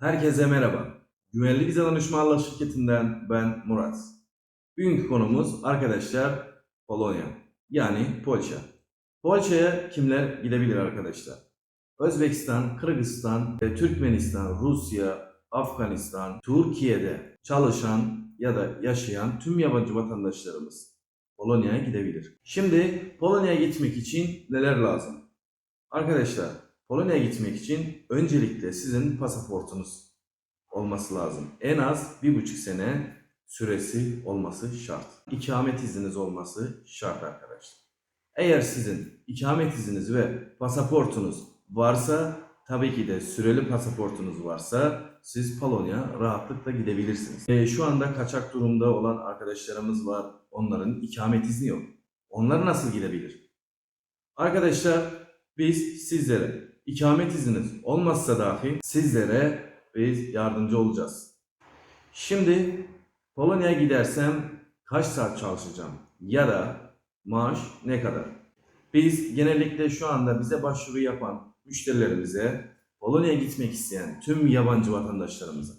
Herkese merhaba. Güvenli Vize Danışma Allah şirketinden ben Murat. Bugünkü konumuz arkadaşlar Polonya yani Polşa. Polşa'ya kimler gidebilir arkadaşlar? Özbekistan, Kırgızistan, e, Türkmenistan, Rusya, Afganistan, Türkiye'de çalışan ya da yaşayan tüm yabancı vatandaşlarımız Polonya'ya gidebilir. Şimdi Polonya'ya gitmek için neler lazım? Arkadaşlar Polonya'ya gitmek için öncelikle sizin pasaportunuz olması lazım. En az bir buçuk sene süresi olması şart. İkamet izniniz olması şart arkadaşlar. Eğer sizin ikamet izniniz ve pasaportunuz varsa tabii ki de süreli pasaportunuz varsa siz Polonya rahatlıkla gidebilirsiniz. E, şu anda kaçak durumda olan arkadaşlarımız var. Onların ikamet izni yok. Onlar nasıl gidebilir? Arkadaşlar biz sizlere ikamet izniniz olmazsa dahi sizlere biz yardımcı olacağız. Şimdi Polonya'ya gidersem kaç saat çalışacağım ya da maaş ne kadar? Biz genellikle şu anda bize başvuru yapan müşterilerimize Polonya'ya gitmek isteyen tüm yabancı vatandaşlarımıza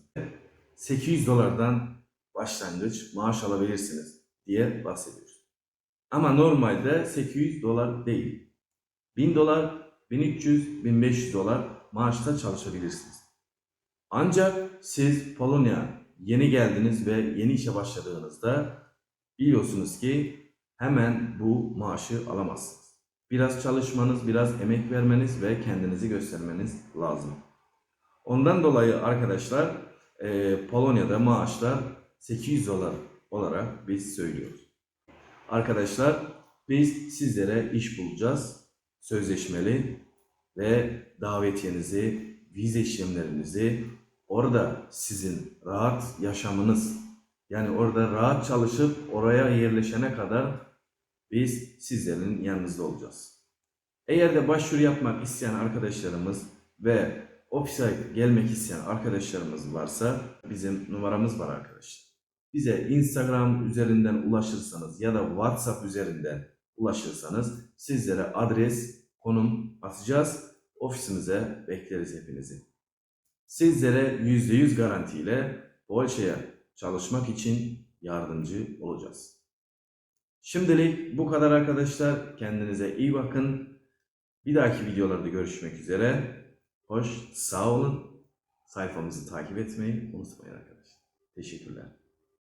800 dolardan başlangıç maaş alabilirsiniz diye bahsediyoruz. Ama normalde 800 dolar değil. 1000 dolar, 1300, 1500 dolar maaşta çalışabilirsiniz. Ancak siz Polonya yeni geldiniz ve yeni işe başladığınızda biliyorsunuz ki hemen bu maaşı alamazsınız. Biraz çalışmanız, biraz emek vermeniz ve kendinizi göstermeniz lazım. Ondan dolayı arkadaşlar e, Polonya'da maaşlar 800 dolar olarak biz söylüyoruz. Arkadaşlar biz sizlere iş bulacağız. Sözleşmeli ve davetiyenizi, vize işlemlerinizi orada sizin rahat yaşamınız yani orada rahat çalışıp oraya yerleşene kadar biz sizlerin yanınızda olacağız. Eğer de başvuru yapmak isteyen arkadaşlarımız ve ofise gelmek isteyen arkadaşlarımız varsa bizim numaramız var arkadaşlar. Bize Instagram üzerinden ulaşırsanız ya da WhatsApp üzerinden ulaşırsanız sizlere adres, konum atacağız. Ofisimize bekleriz hepinizi. Sizlere %100 garantiyle Polşa'ya çalışmak için yardımcı olacağız. Şimdilik bu kadar arkadaşlar. Kendinize iyi bakın. Bir dahaki videolarda görüşmek üzere. Hoş, sağ olun. Sayfamızı takip etmeyi unutmayın arkadaşlar. Teşekkürler.